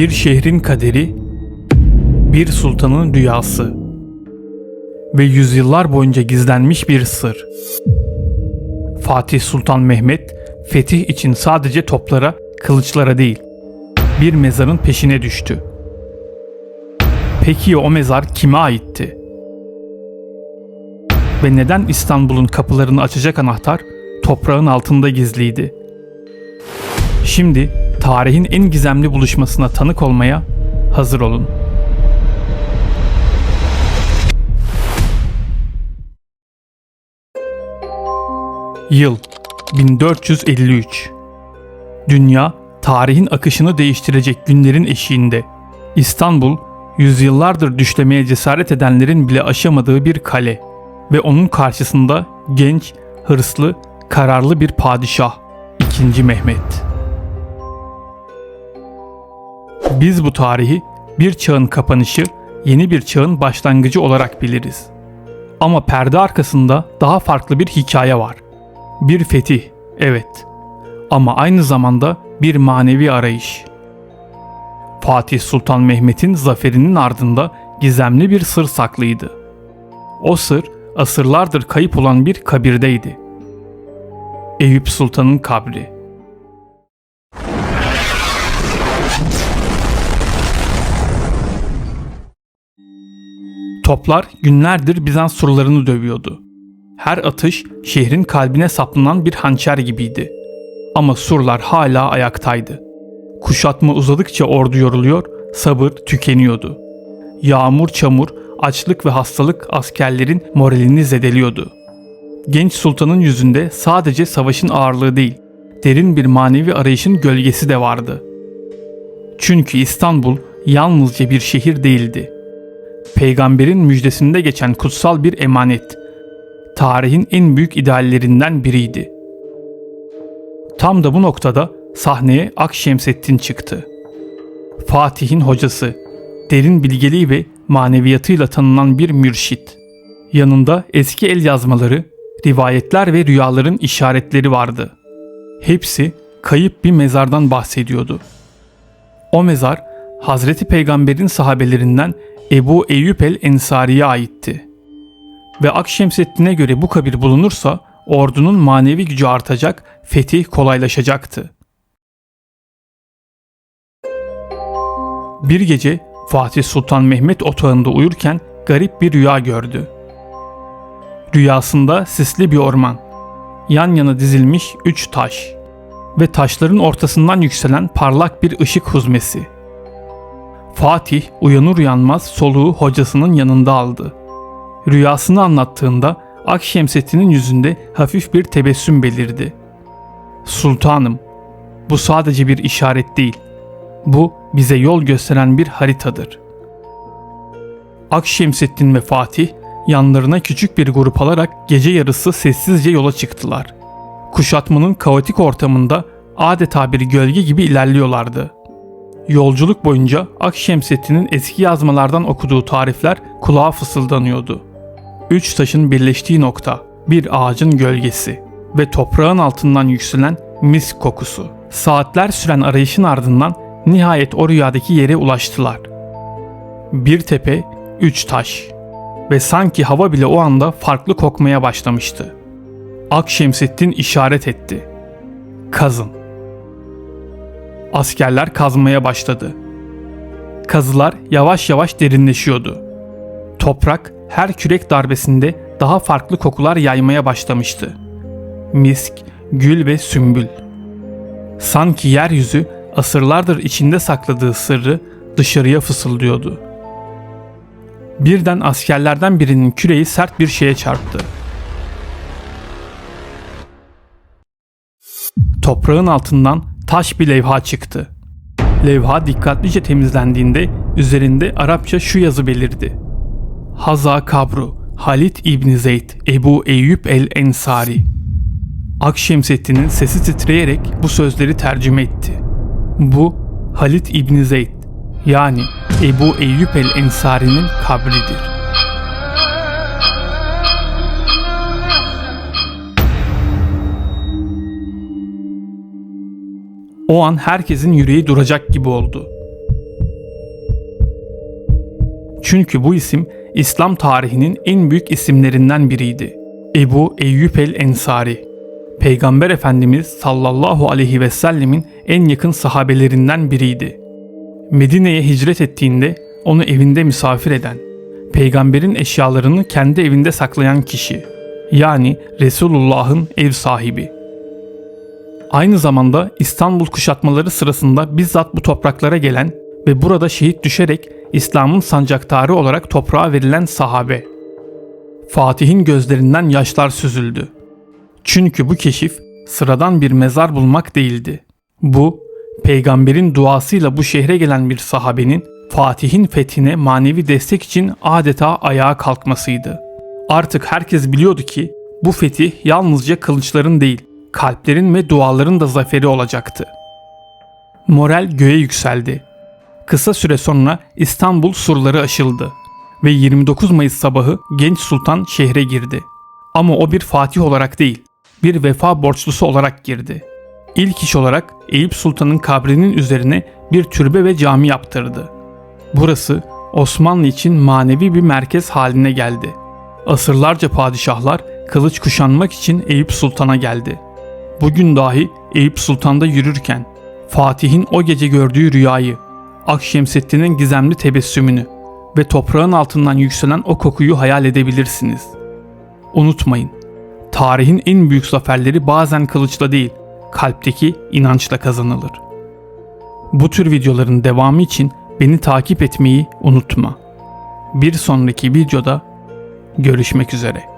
Bir şehrin kaderi, bir sultanın rüyası ve yüzyıllar boyunca gizlenmiş bir sır. Fatih Sultan Mehmet, fetih için sadece toplara, kılıçlara değil, bir mezarın peşine düştü. Peki o mezar kime aitti? Ve neden İstanbul'un kapılarını açacak anahtar toprağın altında gizliydi? Şimdi tarihin en gizemli buluşmasına tanık olmaya hazır olun. Yıl 1453 Dünya tarihin akışını değiştirecek günlerin eşiğinde. İstanbul yüzyıllardır düşlemeye cesaret edenlerin bile aşamadığı bir kale ve onun karşısında genç, hırslı, kararlı bir padişah 2. Mehmet. Biz bu tarihi bir çağın kapanışı, yeni bir çağın başlangıcı olarak biliriz. Ama perde arkasında daha farklı bir hikaye var. Bir fetih, evet. Ama aynı zamanda bir manevi arayış. Fatih Sultan Mehmet'in zaferinin ardında gizemli bir sır saklıydı. O sır asırlardır kayıp olan bir kabirdeydi. Eyüp Sultan'ın kabri. Toplar günlerdir Bizans surlarını dövüyordu. Her atış şehrin kalbine saplanan bir hançer gibiydi. Ama surlar hala ayaktaydı. Kuşatma uzadıkça ordu yoruluyor, sabır tükeniyordu. Yağmur, çamur, açlık ve hastalık askerlerin moralini zedeliyordu. Genç sultanın yüzünde sadece savaşın ağırlığı değil, derin bir manevi arayışın gölgesi de vardı. Çünkü İstanbul yalnızca bir şehir değildi. Peygamberin müjdesinde geçen kutsal bir emanet. Tarihin en büyük ideallerinden biriydi. Tam da bu noktada sahneye Akşemseddin çıktı. Fatih'in hocası, derin bilgeliği ve maneviyatıyla tanınan bir mürşit. Yanında eski el yazmaları, rivayetler ve rüyaların işaretleri vardı. Hepsi kayıp bir mezardan bahsediyordu. O mezar Hazreti Peygamber'in sahabelerinden Ebu Eyyub el Ensari'ye aitti. Ve Akşemseddin'e göre bu kabir bulunursa ordunun manevi gücü artacak, fetih kolaylaşacaktı. Bir gece Fatih Sultan Mehmet otağında uyurken garip bir rüya gördü. Rüyasında sisli bir orman, yan yana dizilmiş üç taş ve taşların ortasından yükselen parlak bir ışık huzmesi. Fatih uyanır uyanmaz soluğu hocasının yanında aldı. Rüyasını anlattığında Akşemseddin'in yüzünde hafif bir tebessüm belirdi. Sultanım, bu sadece bir işaret değil. Bu bize yol gösteren bir haritadır. Akşemseddin ve Fatih yanlarına küçük bir grup alarak gece yarısı sessizce yola çıktılar. Kuşatmanın kaotik ortamında adeta bir gölge gibi ilerliyorlardı. Yolculuk boyunca Akşemseddin'in eski yazmalardan okuduğu tarifler kulağa fısıldanıyordu. Üç taşın birleştiği nokta, bir ağacın gölgesi ve toprağın altından yükselen mis kokusu. Saatler süren arayışın ardından nihayet o rüyadaki yere ulaştılar. Bir tepe, üç taş ve sanki hava bile o anda farklı kokmaya başlamıştı. Akşemseddin işaret etti. Kazın. Askerler kazmaya başladı. Kazılar yavaş yavaş derinleşiyordu. Toprak her kürek darbesinde daha farklı kokular yaymaya başlamıştı. Misk, gül ve sümbül. Sanki yeryüzü asırlardır içinde sakladığı sırrı dışarıya fısıldıyordu. Birden askerlerden birinin küreği sert bir şeye çarptı. Toprağın altından taş bir levha çıktı. Levha dikkatlice temizlendiğinde üzerinde Arapça şu yazı belirdi. Haza Kabru, Halit İbni Zeyd, Ebu Eyyub el-Ensari. Akşemseddin'in sesi titreyerek bu sözleri tercüme etti. Bu Halit İbni Zeyd yani Ebu Eyyub el-Ensari'nin kabridir. O an herkesin yüreği duracak gibi oldu. Çünkü bu isim İslam tarihinin en büyük isimlerinden biriydi. Ebu Eyyub el-Ensari. Peygamber Efendimiz sallallahu aleyhi ve sellemin en yakın sahabelerinden biriydi. Medine'ye hicret ettiğinde onu evinde misafir eden, peygamberin eşyalarını kendi evinde saklayan kişi, yani Resulullah'ın ev sahibi. Aynı zamanda İstanbul kuşatmaları sırasında bizzat bu topraklara gelen ve burada şehit düşerek İslam'ın sancaktarı olarak toprağa verilen sahabe. Fatih'in gözlerinden yaşlar süzüldü. Çünkü bu keşif sıradan bir mezar bulmak değildi. Bu, peygamberin duasıyla bu şehre gelen bir sahabenin Fatih'in fethine manevi destek için adeta ayağa kalkmasıydı. Artık herkes biliyordu ki bu fetih yalnızca kılıçların değil, kalplerin ve duaların da zaferi olacaktı. Moral göğe yükseldi. Kısa süre sonra İstanbul surları aşıldı ve 29 Mayıs sabahı genç sultan şehre girdi. Ama o bir fatih olarak değil, bir vefa borçlusu olarak girdi. İlk iş olarak Eyüp Sultan'ın kabrinin üzerine bir türbe ve cami yaptırdı. Burası Osmanlı için manevi bir merkez haline geldi. Asırlarca padişahlar kılıç kuşanmak için Eyüp Sultan'a geldi. Bugün dahi Eyüp Sultan'da yürürken Fatih'in o gece gördüğü rüyayı, Akşemseddin'in gizemli tebessümünü ve toprağın altından yükselen o kokuyu hayal edebilirsiniz. Unutmayın, tarihin en büyük zaferleri bazen kılıçla değil, kalpteki inançla kazanılır. Bu tür videoların devamı için beni takip etmeyi unutma. Bir sonraki videoda görüşmek üzere.